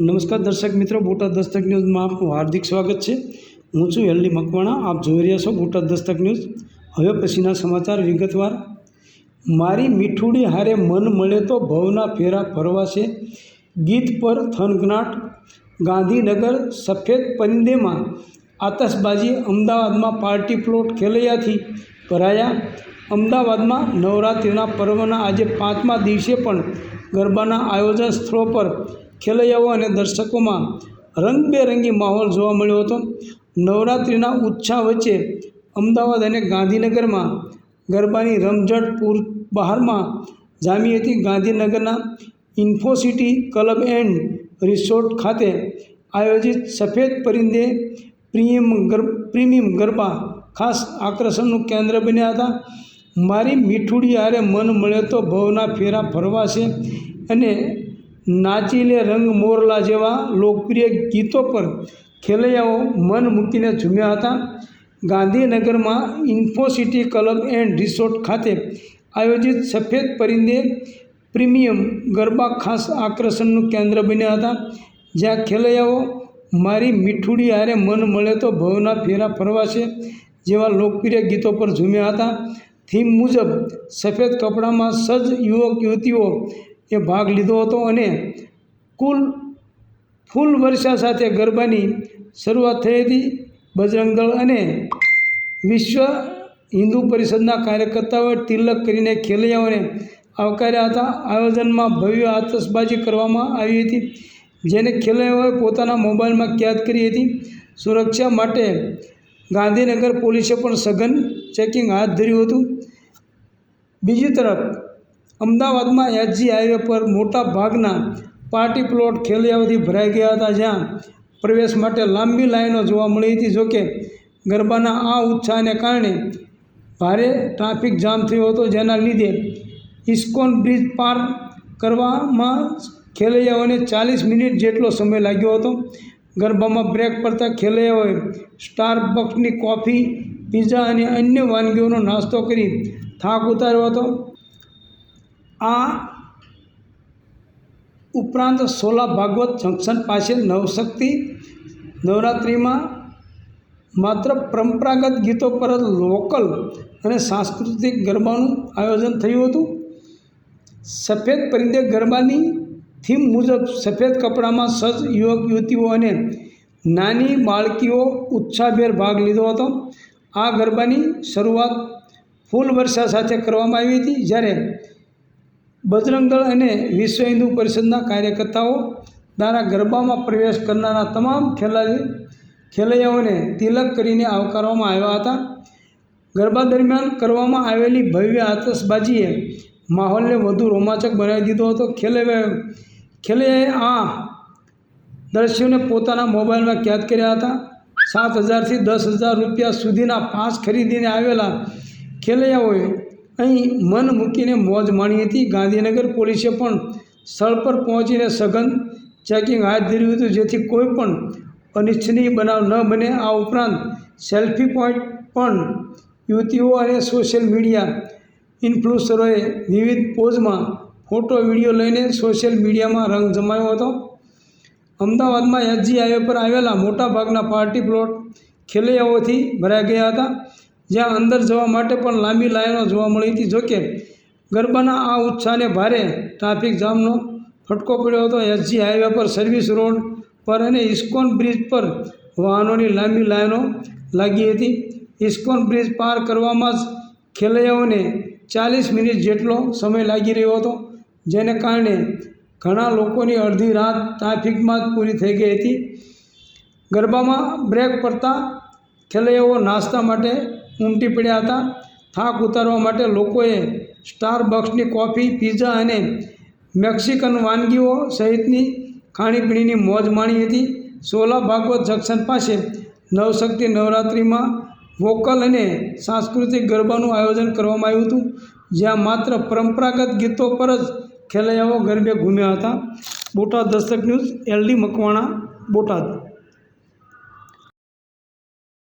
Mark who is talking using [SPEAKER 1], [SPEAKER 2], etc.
[SPEAKER 1] નમસ્કાર દર્શક મિત્રો, બોટાદ દસ્તક ન્યૂઝમાં આપનું હાર્દિક સ્વાગત છે. હું છું એલડી મકવાણા, આપ જોઈ રહ્યા છો બોટાદ દસ્તક ન્યૂઝ. હવે પછીના સમાચાર વિગતવાર. મારી મીઠુડી હારે મન મળે તો ભવના ફેરા ફરવાશે. ગીત પર થનગનાટ. ગાંધીનગર સફેદ પંદેમાં આતશબાજી અમદાવાદમાં પાર્ટી પ્લોટ ખેલૈયાથી ભરાયા. અમદાવાદમાં નવરાત્રિના પર્વના આજે પાંચમા દિવસે પણ ગરબાના આયોજન સ્થળો પર ખેલૈયાઓ અને દર્શકોમાં રંગબેરંગી માહોલ જોવા મળ્યો હતો. નવરાત્રિના ઉત્સાહ વચ્ચે અમદાવાદ અને ગાંધીનગરમાં ગરબાની રમઝટ પૂર બહારમાં જામી હતી. ગાંધીનગરના ઇન્ફોસિટી ક્લબ એન્ડ રિસોર્ટ ખાતે આયોજિત સફેદ પરિંદે પ્રીમિયમ ગર પ્રીમિયમ ગરબા ખાસ આકર્ષણનું કેન્દ્ર બન્યા હતા. મારી મીઠુડી હારે મન મળે તો ભવના ફેરા ફરવા છે અને નાચીલે રંગ મોરલા જેવા લોકપ્રિય ગીતો પર ખેલૈયાઓ મન મૂકીને ઝૂમ્યા હતા. ગાંધીનગરમાં ઇન્ફોસિટી ક્લબ એન્ડ રિસોર્ટ ખાતે આયોજિત સફેદ પરિંદે પ્રીમિયમ ગરબા ખાસ આકર્ષણનું કેન્દ્ર બન્યા હતા, જ્યાં ખેલૈયાઓ મારી મીઠુડી હારે મન મળે તો ભવના ફેરા ફરવાશે જેવા લોકપ્રિય ગીતો પર ઝૂમ્યા હતા. થીમ મુજબ સફેદ કપડામાં સજ્જ યુવક યુવતીઓ એ ભાગ લીધો હતો અને કુલ ફૂલ વર્ષા સાથે ગરબાની શરૂઆત થઈ હતી બજરંગ દળ અને વિશ્વ હિન્દુ પરિષદના કાર્યકર્તાઓએ તિલક કરીને ખેલૈયાઓને આવકાર્યા હતા. આયોજનમાં ભવ્ય આતશબાજી કરવામાં આવી હતી, જેને ખેલૈયાઓએ પોતાના મોબાઈલમાં કેદ કરી હતી. સુરક્ષા માટે ગાંધીનગર પોલીસે પણ સઘન ચેકિંગ હાથ ધર્યું હતું. બીજી તરફ અમદાવાદમાં એચજી હાઈવે પર મોટા ભાગના પાર્ટી પ્લોટ ખેલૈયાઓથી ભરાઈ ગયા હતા, જ્યાં પ્રવેશ માટે લાંબી લાઈનો જોવા મળી હતી. જોકે ગરબાના આ ઉત્સાહને કારણે ભારે ટ્રાફિક જામ થયો હતો, જેના લીધે ઇસ્કોન બ્રિજ પાર કરવામાં ખેલૈયાઓને ચાલીસ મિનિટ જેટલો સમય લાગ્યો હતો. ગરબામાં બ્રેક પડતા ખેલૈયાઓએ સ્ટારબક્સની કોફી, પીઝા અને અન્ય વાનગીઓનો નાસ્તો કરી થાક ઉતાર્યો હતો. આ ઉપરાંત સોલા ભાગવત જંકશન પાસે નવશક્તિ નવરાત્રિમાં માત્ર પરંપરાગત ગીતો પર જ લોકલ અને સાંસ્કૃતિક ગરબાનું આયોજન થયું હતું. સફેદ પરિંદે ગરબાની થીમ મુજબ સફેદ કપડામાં સજ્જ યુવક યુવતીઓ અને નાની બાળકીઓ ઉત્સાહભેર ભાગ લીધો હતો. આ ગરબાની શરૂઆત ફૂલ વર્ષા સાથે કરવામાં આવી હતી, જ્યારે બજરંગ દળ અને વિશ્વ હિન્દુ પરિષદના કાર્યકર્તાઓ દ્વારા ગરબામાં પ્રવેશ કરનારા તમામ ખેલાડી ખેલૈયાઓને તિલક કરીને આવકારવામાં આવ્યા હતા. ગરબા દરમિયાન કરવામાં આવેલી ભવ્ય આતશબાજીએ માહોલને વધુ રોમાંચક બનાવી દીધો હતો. ખેલૈયાએ ખેલૈયાએ આ દૃશ્યોને પોતાના મોબાઈલમાં કેદ કર્યા હતા. સાત હજારથી દસ હજાર રૂપિયા સુધીના પાસ ખરીદીને આવેલા ખેલૈયાઓએ અહીં મન મૂકીને મોજ માણી હતી. ગાંધીનગર પોલીસે પણ સ્થળ પર પહોંચીને સઘન ચેકિંગ હાથ ધર્યું હતું, જેથી કોઈ પણ અનિચ્છનીય બનાવ ન બને. આ ઉપરાંત સેલ્ફી પોઈન્ટ પણ યુવતીઓ અને સોશિયલ મીડિયા ઇન્ફ્લુઅન્સરોએ વિવિધ પોઝમાં ફોટો વીડિયો લઈને સોશિયલ મીડિયામાં રંગ જમાવ્યો હતો. અમદાવાદમાં એસજી હાઈવે પર આવેલા મોટાભાગના પાર્ટી પ્લોટ ખેલૈયાઓથી ભરાઈ ગયા હતા. જ્યાં અંદર જવા માટે પણ લાંબી લાઈનો જોવા મળી હતી. જોકે ગરબાના આ ઉત્સાહને ભારે ટ્રાફિક જામનો ફટકો પડ્યો હતો. એસજી હાઈવે પર સર્વિસ રોડ પર અને ઇસ્કોન બ્રિજ પર વાહનોની લાંબી લાઈનો લાગી હતી. ઇસ્કોન બ્રિજ પાર કરવામાં જ ખેલૈયાઓને ચાલીસ મિનિટ જેટલો સમય લાગી રહ્યો હતો, જેને કારણે ઘણા લોકોની અડધી રાત ટ્રાફિકમાં જ પૂરી થઈ ગઈ હતી. ગરબામાં બ્રેક પડતા ખેલૈયાઓ નાસ્તા માટે ઉમટી પડ્યા હતા. થાક ઉતારવા માટે લોકોએ સ્ટારબક્સની કોફી, પીઝા અને મેક્સિકન વાનગીઓ સહિતની ખાણીપીણીની મોજ માણી હતી. સોલા ભાગવત જંકશન પાસે નવશક્તિ નવરાત્રિમાં વોકલ અને સાંસ્કૃતિક ગરબાનું આયોજન કરવામાં આવ્યું હતું, જ્યાં માત્ર પરંપરાગત ગીતો પર જ ખેલૈયાઓ ગરબે ઘૂમ્યા હતા. Botad Dastak news LD Makwana, Botad.